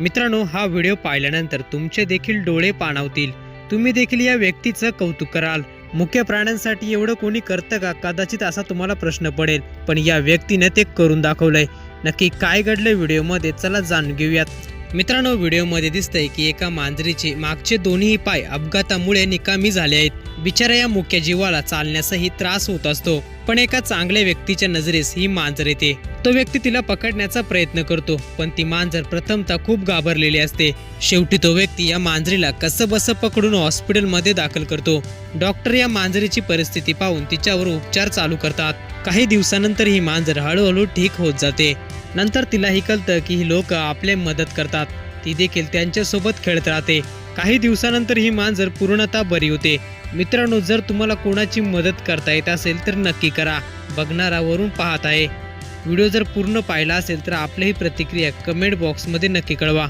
मित्रांनो हा व्हिडिओ पाहिल्यानंतर तुमचे देखील डोळे पाणावतील. तुम्ही देखील या व्यक्तीचं कौतुक कराल. मुख्य प्राण्यांसाठी एवढं कोणी करतं का? कदाचित असा तुम्हाला प्रश्न पडेल पण या व्यक्तीने ते करून दाखवलंय. नक्की काय घडलंय व्हिडिओमध्ये चला जाणून घेऊयात. मित्रांनो व्हिडिओमध्ये दिसतंय की एका मांजरीचे मागचे दोन्ही पाय अपघातामुळे निकामी झाले आहेत. बिचारा या मुख्य जीवाला चालण्यासही त्रास होत असतो पण एका चांगल्या व्यक्तीच्या नजरेस ही मांजर येते. तो व्यक्ती तिला पकडण्याचा प्रयत्न करतो पण ती मांजर प्रथमतः खूप घाबरलेली असते. शेवटी तो व्यक्ती या मांजरीला कसं बसं पकडून हॉस्पिटलमध्ये दाखल करतो. डॉक्टर या मांजरीची परिस्थिती पाहून तिच्यावर उपचार चालू करतात. काही दिवसानंतर ही मांजर हळूहळू ठीक होत जाते. नंतर तिलाही कळतं की ही लोक आपले मदत करतात. ती देखील त्यांच्यासोबत खेळत राहते. काही दिवसानंतर ही मांजर पूर्णतः बरी होते. मित्रांनो जर तुम्हाला कोणाची मदत करता येत असेल तर नक्की करा. बघणारावरून पाहत आहे. व्हिडिओ जर पूर्ण पाहिला असेल तर आपलीही प्रतिक्रिया कमेंट बॉक्समध्ये नक्की कळवा.